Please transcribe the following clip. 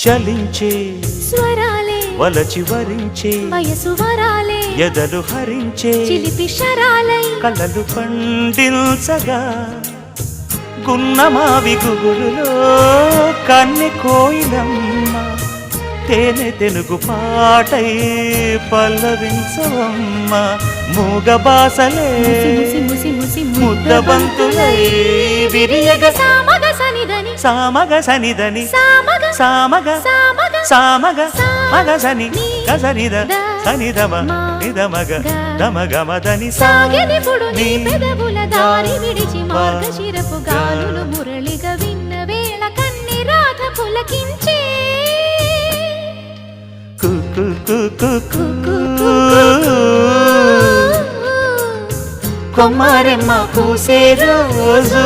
చలించే స్వరాలే వలచి వరించే వయసు వరాలే ఎదలు హరించే చిలిపి శరాలై. కలలు పండించగా గున్నమావి గుగులులో కన్నె కోయిలమ్మ తేనె తెనుగు పాటై పల్లవించవమ్మ మూగ బాసలే ముసి ముద్దబంతులై విరియగ సామగ సనిదని సామగ సనిదని సామగ సామగ మగ సని గసరిద సనిదమ నిదమగ సాగని సాగెనిపుడు నీ పెదవుల దారి విడిచి మార్గ శిరపు గాలులు మురళిగ విన్న వేళ కన్ని రాధ పులకించి. కుక్కు కుక్కు కుక్కు కొమ్మరెమ్మ కూసే రోజు.